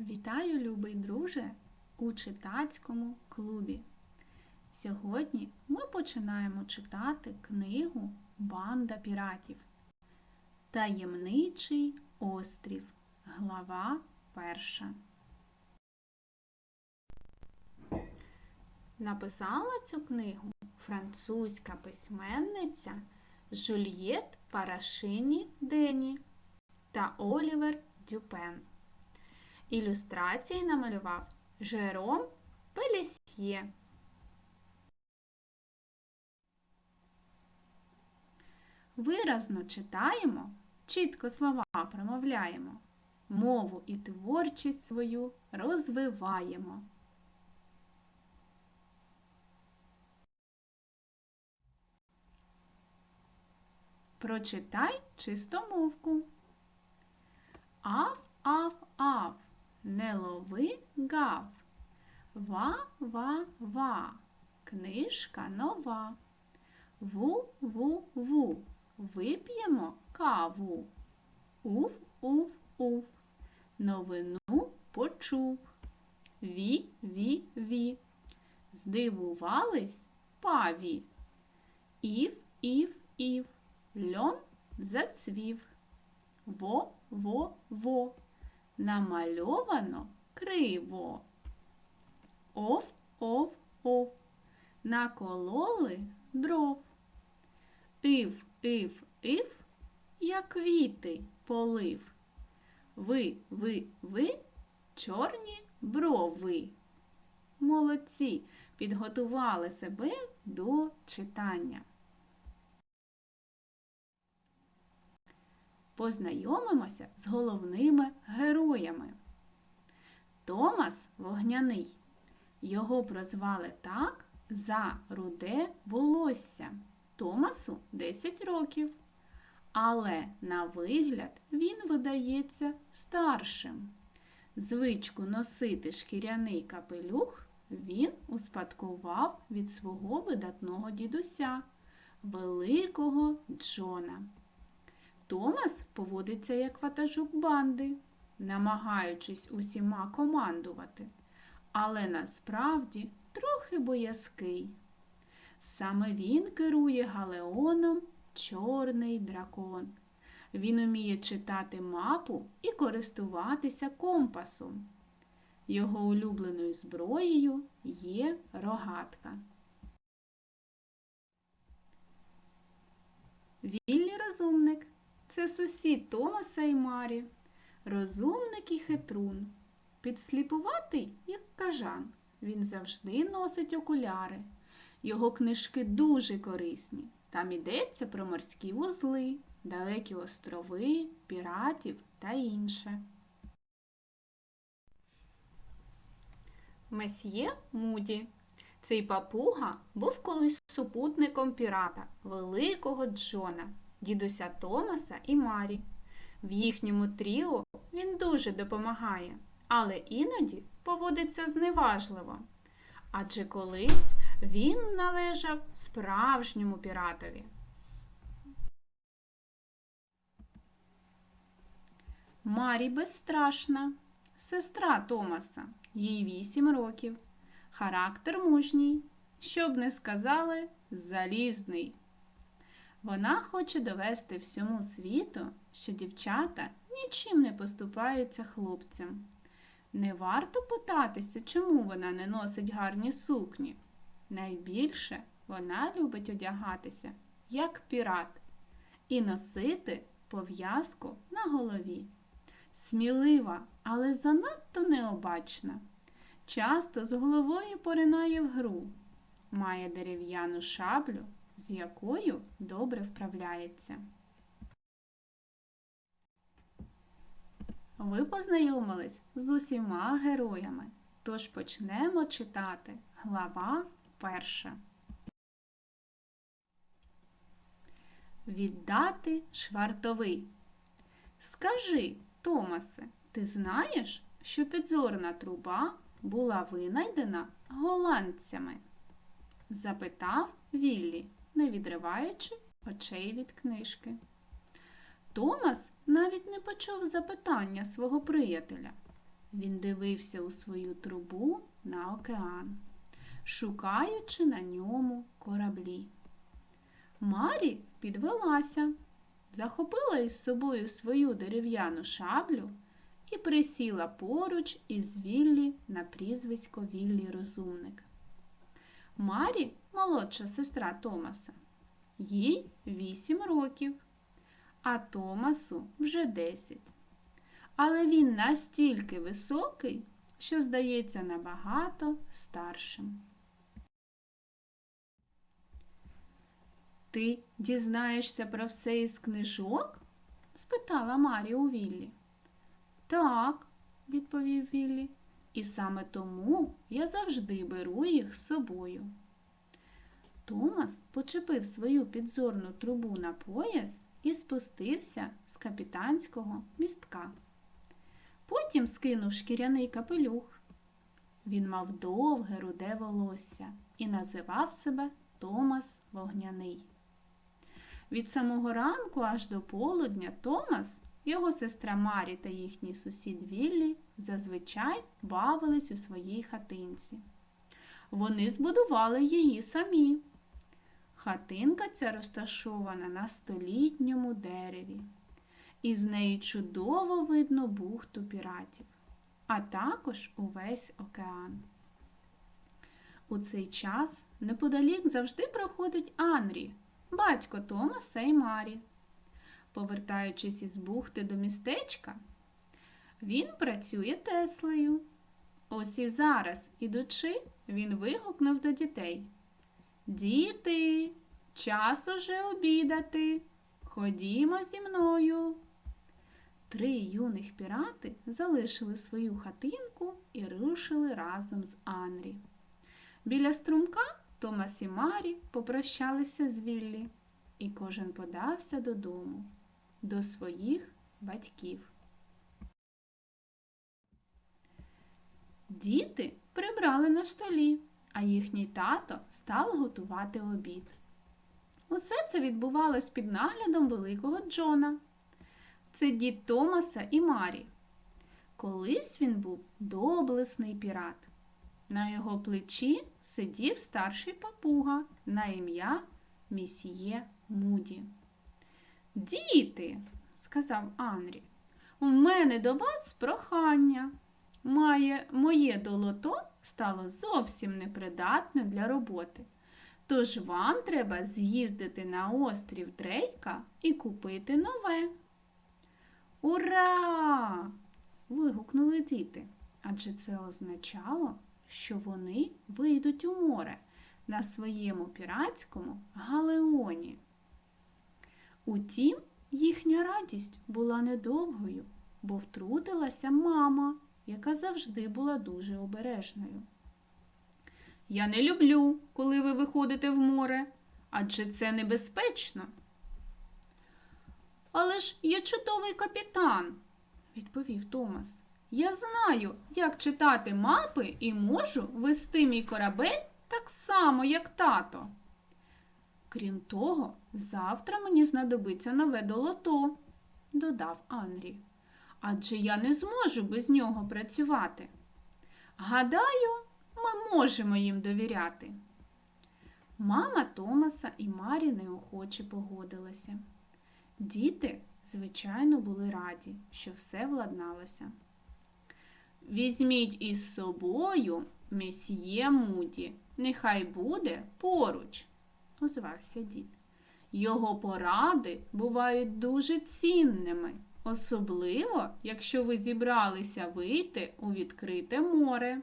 Вітаю, любий друже, у читацькому клубі. Сьогодні ми починаємо читати книгу Банда піратів. Таємничий острів. Глава перша. Написала цю книгу французька письменниця Жюльєт Парашині Дені та Олівер Дюпен. Ілюстрації намалював Жером Пелесьє. Виразно читаємо, чітко слова промовляємо, мову і творчість свою розвиваємо. Прочитай чистомовку. Ав, ав, ав, не лови гав. Ва, ва, ва, книжка нова. Ву, ву, ву, вип'ємо каву. Ув, ув, ув, новину почув. Ві, ві, ві, здивувались паві. Ів, ів, ів, льон зацвів. Во, во, во, намальовано криво. Ов, ов, ов, накололи дров. Ив, ив, ив, як квіти полив. Ви, ви, ви, чорні брови. Молодці, підготували себе до читання. Познайомимося з головними героями. Томас Вогняний. Його прозвали так за руде волосся. Томасу 10 років. Але на вигляд він видається старшим. Звичку носити шкіряний капелюх він успадкував від свого видатного дідуся, великого Джона. Томас поводиться як ватажок банди, намагаючись усіма командувати, але насправді трохи боязкий. Саме він керує галеоном Чорний дракон. Він уміє читати мапу і користуватися компасом. Його улюбленою зброєю є рогатка. Віллі розумник це сусід Томаса і Марі, розумник і хитрун. Підсліпуватий, як кажан, він завжди носить окуляри. Його книжки дуже корисні. Там йдеться про морські вузли, далекі острови, піратів та інше. Месьє Муді. Цей папуга був колись супутником пірата, великого Джона, дідуся Томаса і Марі. В їхньому тріо він дуже допомагає, але іноді поводиться зневажливо. Адже колись він належав справжньому піратові. Марі безстрашна, сестра Томаса, їй вісім років. Характер мужній, щоб не сказали, залізний. Вона хоче довести всьому світу, що дівчата нічим не поступаються хлопцям. Не варто питатися, чому вона не носить гарні сукні. Найбільше вона любить одягатися, як пірат, і носити пов'язку на голові. Смілива, але занадто необачна. Часто з головою поринає в гру, має дерев'яну шаблю, з якою добре вправляється. Ви познайомились з усіма героями, тож почнемо читати глава перша. Віддати швартовий. Скажи, Томасе, ти знаєш, що підзорна труба була винайдена голландцями? запитав Віллі, не відриваючи очей від книжки. Томас навіть не почув запитання свого приятеля. Він дивився у свою трубу на океан, шукаючи на ньому кораблі. Марі підвелася, захопила із собою свою дерев'яну шаблю і присіла поруч із Віллі на прізвисько Віллі Розумник. Марі молодша сестра Томаса. Їй вісім років, а Томасу вже десять. Але він настільки високий, що здається набагато старшим. Ти дізнаєшся про все із книжок? спитала Марі у Віллі. Так, відповів Віллі, і саме тому я завжди беру їх з собою. Томас почепив свою підзорну трубу на пояс і спустився з капітанського містка. Потім скинув шкіряний капелюх. Він мав довге руде волосся і називав себе Томас Вогняний. Від самого ранку аж до полудня Томас, його сестра Марі та їхній сусід Віллі зазвичай бавились у своїй хатинці. Вони збудували її самі. Хатинка ця розташована на столітньому дереві. І з неї чудово видно бухту піратів, а також увесь океан. У цей час неподалік завжди проходить Анрі, батько Томаса і Марі. Повертаючись із бухти до містечка, він працює Теслею. Ось і зараз, ідучи, він вигукнув до дітей. Діти, час уже обідати. Ходімо зі мною. Три юних пірати залишили свою хатинку і рушили разом з Анрі. Біля струмка Томас і Марі попрощалися з Віллі, і кожен подався додому, до своїх батьків. Діти прибрали на столі, а їхній тато став готувати обід. Усе це відбувалось під наглядом великого Джона. Це дід Томаса і Марі. Колись він був доблесний пірат. На його плечі сидів старший папуга на ім'я місьє Муді. Діти, сказав Анрі, у мене до вас прохання. Має, моє долото стало зовсім непридатне для роботи. Тож вам треба з'їздити на острів Дрейка і купити нове. Ура! вигукнули діти, адже це означало, що вони вийдуть у море на своєму піратському галеоні. Утім, їхня радість була недовгою, бо втрутилася мама, яка завжди була дуже обережною. Я не люблю, коли ви виходите в море, адже це небезпечно. Але ж я чудовий капітан, відповів Томас. Я знаю, як читати мапи і можу вести мій корабель так само, як тато. Крім того, завтра мені знадобиться нове долото, додав Анрі. Адже я не зможу без нього працювати. Гадаю, ми можемо їм довіряти. Мама Томаса і Марі неохоче погодилися. Діти, звичайно, були раді, що все владналося. Візьміть із собою месьє Муді, нехай буде поруч, озвався дід. Його поради бувають дуже цінними, особливо, якщо ви зібралися вийти у відкрите море.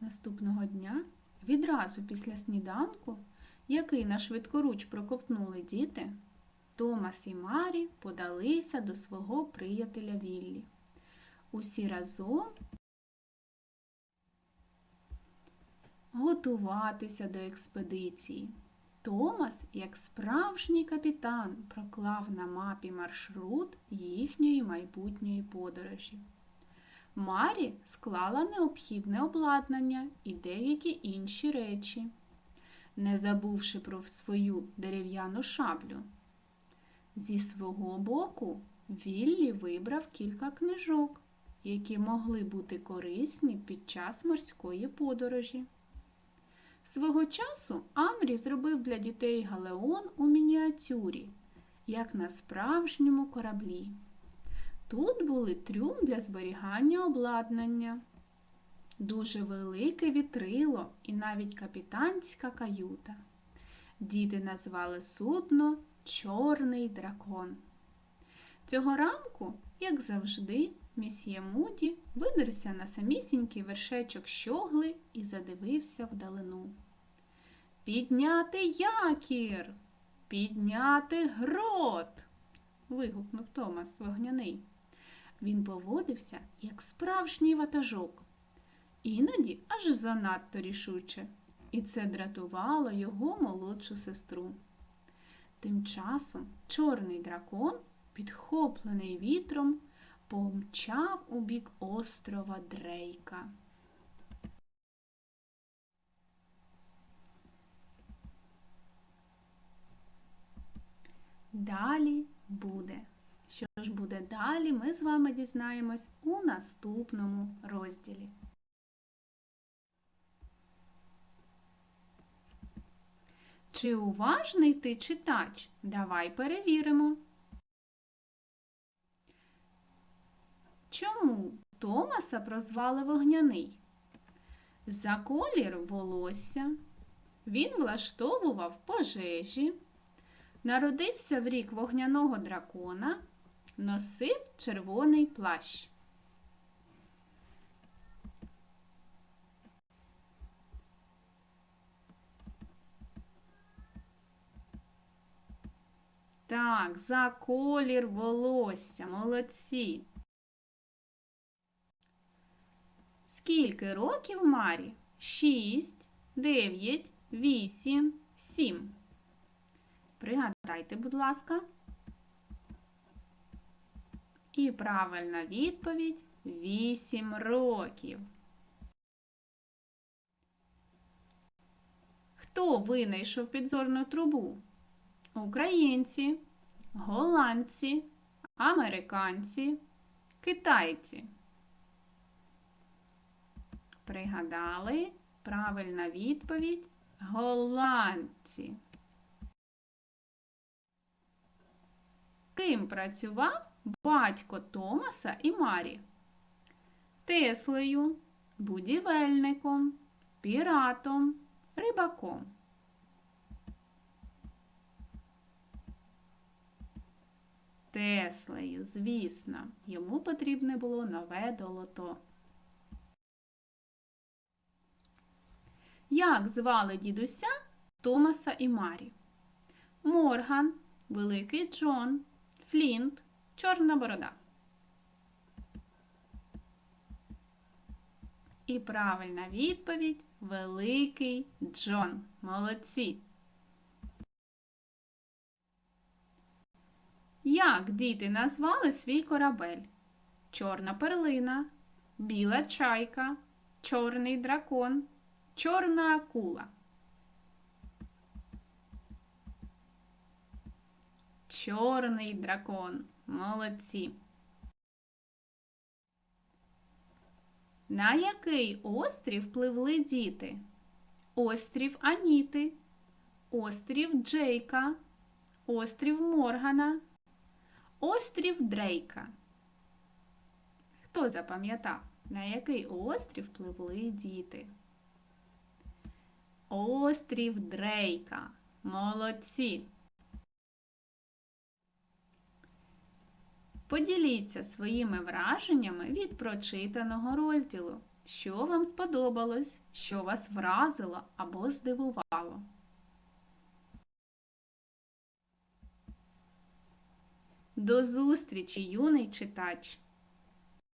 Наступного дня, відразу після сніданку, який на швидкоруч проковтнули діти, Томас і Марі подалися до свого приятеля Віллі. Усі разом готуватися до експедиції. Томас, як справжній капітан, проклав на мапі маршрут їхньої майбутньої подорожі. Марі склала необхідне обладнання і деякі інші речі, не забувши про свою дерев'яну шаблю. Зі свого боку Віллі вибрав кілька книжок, які могли бути корисні під час морської подорожі. Свого часу Анрі зробив для дітей галеон у мініатюрі, як на справжньому кораблі. Тут були трюм для зберігання обладнання, дуже велике вітрило і навіть капітанська каюта. Діти назвали судно Чорний дракон. Цього ранку, як завжди, місьє Муді видерся на самісінький вершечок щогли і задивився вдалину. Підняти якір, підняти грот. вигукнув Томас вогняний. Він поводився, як справжній ватажок, іноді аж занадто рішуче, і це дратувало його молодшу сестру. Тим часом чорний дракон, підхоплений вітром, помчав у бік острова Дрейка. Далі буде. Що ж буде далі, ми з вами дізнаємось у наступному розділі. Чи уважний ти читач? Давай перевіримо. Чому Томаса прозвали вогняний? За колір волосся. Він влаштовував пожежі, народився в рік вогняного дракона, носив червоний плащ. Так, за колір волосся, молодці. Скільки років Марі? Шість, дев'ять, вісім, сім. Пригадайте, будь ласка. І правильна відповідь вісім років. Хто винайшов підзорну трубу? Українці, голландці, американці, китайці. Пригадали правильна відповідь голландці. Ким працював батько Томаса і Марі? Теслею, будівельником, піратом, рибаком. Теслею, звісно, йому потрібне було нове долото. Як звали дідуся Томаса і Марі? Морган, Великий Джон, Флінт, Чорна борода. І правильна відповідь Великий Джон. Молодці. Як діти назвали свій корабель? Чорна перлина, біла чайка, чорний дракон, чорна акула. Чорний дракон. Молодці. На який острів пливли діти? Острів Аніти, острів Джейка, острів Моргана, острів Дрейка. Хто запам'ятав, на який острів пливли діти? Острів Дрейка. Молодці. Поділіться своїми враженнями від прочитаного розділу. Що вам сподобалось, що вас вразило або здивувало. До зустрічі, юний читач!